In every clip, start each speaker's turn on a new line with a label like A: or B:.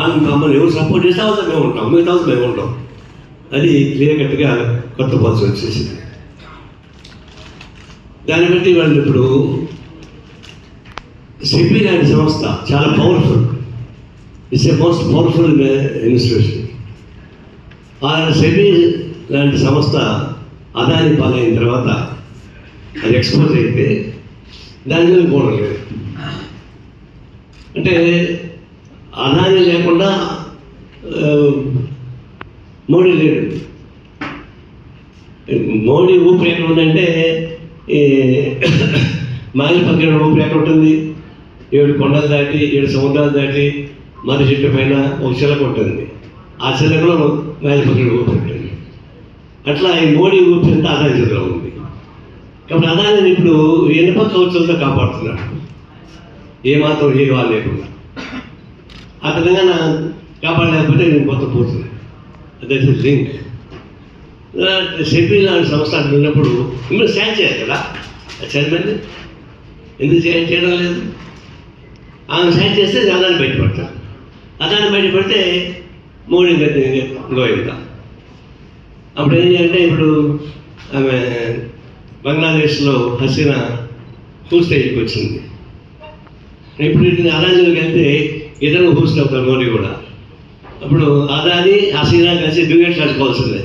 A: వాళ్ళని మమ్మల్ని ఎవరు సపోర్ట్ చేస్తే అవసరం మేము ఉంటాం మిగతా అవసరం మేము ఉంటాం. అది క్లియర్ కట్గా కొత్త పాలసీ వచ్చేసింది. దాన్ని బట్టి వాళ్ళు ఇప్పుడు సెబీ లాంటి సంస్థ చాలా powerful it's a most powerful institution ఆ సెబీ లాంటి సంస్థ అదాని పాలైన తర్వాత అది ఎక్స్పోజ్ అయితే దాని మీద పోవడం లేదు. అంటే అదాని లేకుండా మోడీ లేడు మోడీ ఊపిరి ఎక్కడ ఉందంటే ఈ మాగిలి పక్కన ఊపిరి ఎక్కడ ఉంటుంది. ఏడు కొండలు దాటి ఏడు సముద్రాలు దాటి మరి చెట్టు పైన ఒక చిలక ఉంటుంది. ఆ చిలకలో మాగిలి పక్కన ఊపిరి ఉంటుంది. అట్లా ఈ మోడీ ఊపిరి అంతా అదాని చేతిలో ఉంది. కాబట్టి అదాని ఇప్పుడు ఇనుప కవచంతో కాపాడుతున్నాడు ఏమాత్రం ఏ వాళ్ళు లేకుండా. ఆ విధంగా నా కాపాడలేకపోతే నేను కొత్త పోతుంది దట్ ఇస్ లింక్. సెబీ లాంటి సంస్థ ఉన్నప్పుడు మీరు సాయం చేయాలి కదా? చైర్మన్ ఎందుకు చేయ చేయడం లేదు? ఆమె సాయం చేస్తే అదాన్ని బయటపడతారు అదాన్ని బయటపడితే మోడీ గతి గోయిందా అప్పుడు ఏం చేయాలంటే ఇప్పుడు ఆమె బంగ్లాదేశ్లో హసీనా హూ స్టేజ్కి వచ్చింది. ఇప్పుడు ఇటు అదానిలోకి వెళ్తే ఇతరులు హూస్ట్ ప్రమోని కూడా. అప్పుడు అదాని హసీనా కలిసి డ్యూయెట్లు వేసుకోవాల్సిందే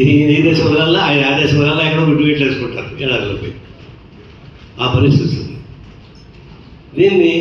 A: ఈ ఈ దేశం వల్ల ఆయన ఆ దేశం వల్ల ఎక్కడో డ్యూయెట్లు వేసుకుంటారు ఏడాదిలో పోయి ఆ పరిస్థితి. దీన్ని